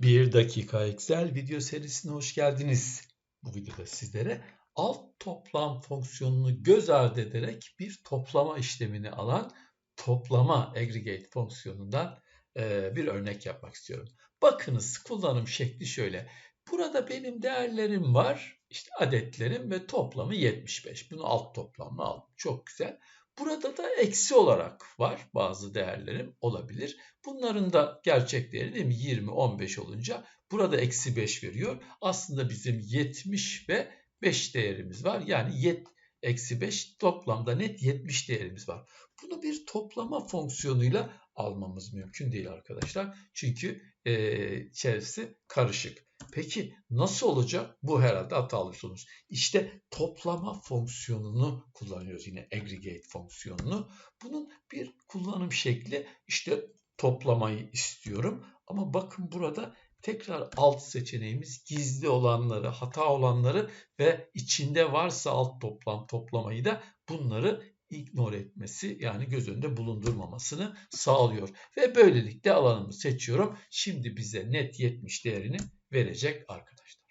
Bir dakika Excel video serisine hoş geldiniz. Bu videoda sizlere alt toplam fonksiyonunu göz ardı ederek bir toplama işlemini alan toplama aggregate fonksiyonundan e, bir örnek yapmak istiyorum. Bakınız kullanım şekli şöyle. Burada benim değerlerim var. İşte adetlerim ve toplamı 75. Bunu alt toplamla aldım. Çok güzel. Burada da eksi olarak var bazı değerlerim olabilir. Bunların da gerçek değeri değil mi? 20, 15 olunca burada eksi 5 veriyor. Aslında bizim 70 ve 5 değerimiz var. Yani yet, eksi 5 toplamda net 70 değerimiz var. Bunu bir toplama fonksiyonuyla almamız mümkün değil arkadaşlar. Çünkü e, içerisi karışık. Peki nasıl olacak? Bu herhalde hatalı sonuç. İşte toplama fonksiyonunu kullanıyoruz yine aggregate fonksiyonunu. Bunun bir kullanım şekli işte toplamayı istiyorum. Ama bakın burada tekrar alt seçeneğimiz gizli olanları, hata olanları ve içinde varsa alt toplam toplamayı da bunları ignore etmesi yani göz önünde bulundurmamasını sağlıyor. Ve böylelikle alanımı seçiyorum. Şimdi bize net 70 değerini verecek arkadaşlar.